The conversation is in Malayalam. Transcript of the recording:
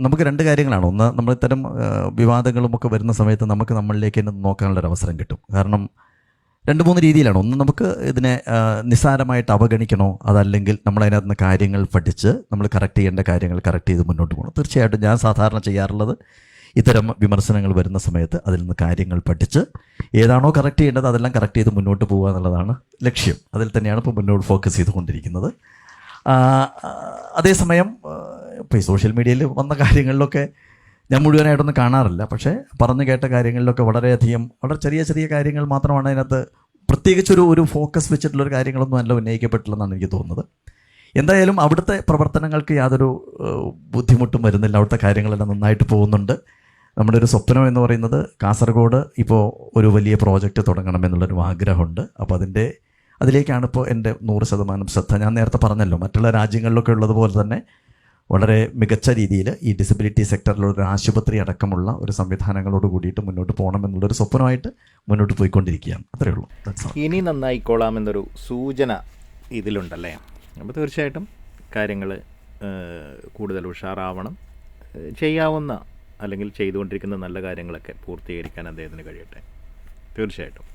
നമുക്ക് രണ്ട് കാര്യങ്ങളാണ്. ഒന്ന് നമ്മൾ ഇത്തരം വിവാദങ്ങളുമൊക്കെ വരുന്ന സമയത്ത് നമുക്ക് നമ്മളിലേക്ക് തന്നെ നോക്കാനുള്ളൊരു അവസരം കിട്ടും. കാരണം രണ്ട് മൂന്ന് രീതിയിലാണ്. ഒന്ന് നമുക്ക് ഇതിനെ നിസ്സാരമായിട്ട് അവഗണിക്കണോ? അതല്ലെങ്കിൽ നമ്മൾ അതിനകത്ത് നിന്ന് കാര്യങ്ങൾ പഠിച്ച് നമ്മൾ കറക്റ്റ് ചെയ്യേണ്ട കാര്യങ്ങൾ കറക്റ്റ് ചെയ്ത് മുന്നോട്ട് പോകണം. തീർച്ചയായിട്ടും ഞാൻ സാധാരണ ചെയ്യാറുള്ളത് ഇത്തരം വിമർശനങ്ങൾ വരുന്ന സമയത്ത് അതിൽ നിന്ന് കാര്യങ്ങൾ പഠിച്ച് ഏതാണോ കറക്റ്റ് ചെയ്യേണ്ടത് അതെല്ലാം കറക്റ്റ് ചെയ്ത് മുന്നോട്ട് പോകുക എന്നുള്ളതാണ് ലക്ഷ്യം. അതിൽ തന്നെയാണ് ഇപ്പോൾ മുന്നോട്ട് ഫോക്കസ് ചെയ്തുകൊണ്ടിരിക്കുന്നത്. അതേസമയം ഇപ്പോൾ ഈ സോഷ്യൽ മീഡിയയിൽ വന്ന കാര്യങ്ങളിലൊക്കെ ഞാൻ മുഴുവനായിട്ടൊന്നും കാണാറില്ല. പക്ഷേ പറഞ്ഞു കേട്ട കാര്യങ്ങളിലൊക്കെ വളരെയധികം വളരെ ചെറിയ ചെറിയ കാര്യങ്ങൾ മാത്രമാണ് അതിനകത്ത് പ്രത്യേകിച്ചൊരു ഒരു ഫോക്കസ് വെച്ചിട്ടുള്ളൊരു കാര്യങ്ങളൊന്നും അല്ല ഉന്നയിക്കപ്പെട്ടില്ലെന്നാണ് എനിക്ക് തോന്നുന്നത്. എന്തായാലും അവിടുത്തെ പ്രവർത്തനങ്ങൾക്ക് യാതൊരു ബുദ്ധിമുട്ടും വരുന്നില്ല. അവിടുത്തെ കാര്യങ്ങളെല്ലാം നന്നായിട്ട് പോകുന്നുണ്ട്. നമ്മുടെ ഒരു സ്വപ്നം എന്ന് പറയുന്നത് കാസർഗോഡ് ഇപ്പോൾ ഒരു വലിയ പ്രോജക്റ്റ് തുടങ്ങണം എന്നുള്ളൊരു ആഗ്രഹമുണ്ട്. അപ്പോൾ അതിന്റെ അതിലേക്കാണ് ഇപ്പോൾ എന്റെ നൂറ് ശതമാനം ശ്രദ്ധ. ഞാൻ നേരത്തെ പറഞ്ഞല്ലോ മറ്റുള്ള രാജ്യങ്ങളിലൊക്കെ ഉള്ളതുപോലെ തന്നെ വളരെ മികച്ച രീതിയിൽ ഈ ഡിസബിലിറ്റി സെക്ടറിലുള്ള ഒരു ആശുപത്രി അടക്കമുള്ള ഒരു സംവിധാനങ്ങളോട് കൂടിയിട്ട് മുന്നോട്ട് പോകണം എന്നുള്ളൊരു സ്വപ്നമായിട്ട് മുന്നോട്ട് പോയിക്കൊണ്ടിരിക്കുകയാണ്. അത്രയേ ഉള്ളൂ. ഇനി നന്നായിക്കോളാം എന്നൊരു സൂചന ഇതിലുണ്ടല്ലേ? അപ്പോൾ തീർച്ചയായിട്ടും കാര്യങ്ങൾ കൂടുതൽ ഉഷാറാവണം. ചെയ്യാവുന്ന അല്ലെങ്കിൽ ചെയ്തുകൊണ്ടിരിക്കുന്ന നല്ല കാര്യങ്ങളൊക്കെ പൂർത്തീകരിക്കാൻ അദ്ദേഹത്തിന് കഴിയട്ടെ. തീർച്ചയായിട്ടും.